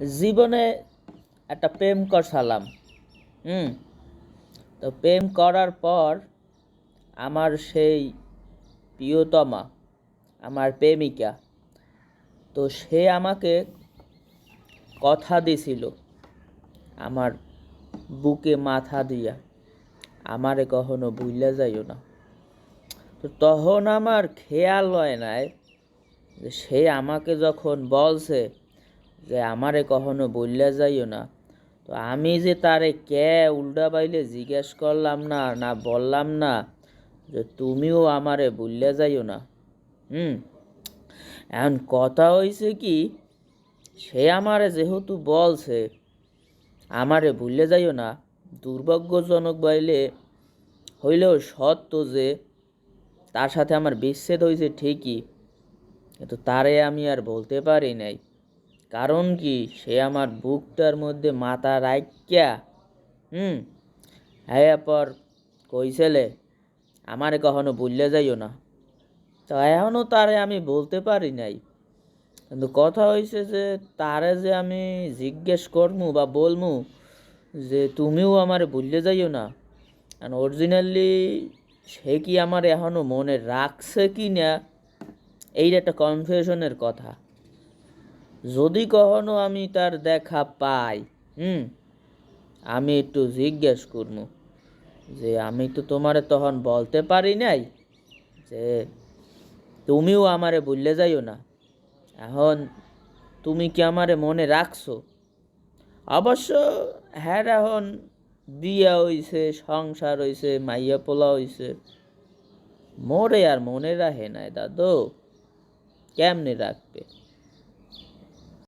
জীবনে একটা প্রেম করসালাম হুম? তো প্রেম করার পর আমার সেই প্রিয়তমা, আমার প্রেমিকা, তো সে আমাকে কথা দিছিল আমার বুকে মাথা দিয়া, আমারে কখনো ভুলে যাইও না। তো তখন আমার খেয়াল হয় নাই যে সে আমাকে যখন বলছে যে আমারে কখনো বললে যাইও না। তো আমি যে তারে কে উল্টা বাইলে জিজ্ঞেস করলাম না না বললাম না, যে তুমিও আমারে বললে যাইও না। হুম, এখন কথা হয়েছে কি, সে আমারে যেহেতু বলছে, আমারে ভুলে যাইও না, দুর্ভাগ্যজনক বাইলে হইলেও সত্য যে তার সাথে আমার বিচ্ছেদ হয়েছে ঠিকই, কিন্তু তারে আমি আর বলতে পারি নাই। কারণ কি? সে আমার বুকটার মধ্যে মাথা রাখিয়া হুম? হ্যাঁ পর কইছেলে আমারে কখনো বললে যাইও না। তো এখনও তারে আমি বলতে পারি নাই। কিন্তু কথা হয়েছে যে, তারে যে আমি জিজ্ঞেস করমু বা বলমু যে, তুমিও আমারে ভুললে যাইও না। কারণ অরিজিনালি সে কি আমার এখনও মনে রাখছে কি না এইটা একটা কনফিউশনের কথা। যদি কখনো আমি তার দেখা পাই, হুম, আমি একটু জিজ্ঞেস করব যে, আমি তো তোমারে তখন বলতে পারি নাই যে, তুমিও আমারে বললে যাইও না। এখন তুমি কি আমারে মনে রাখছো? অবশ্য হ্যাঁ এখন বিয়া হইছে, সংসার হইছে, মাইয়া পোলা হইছে। মোরে আর মনে রাখে নাই দাদু। কেমনে রাখবে?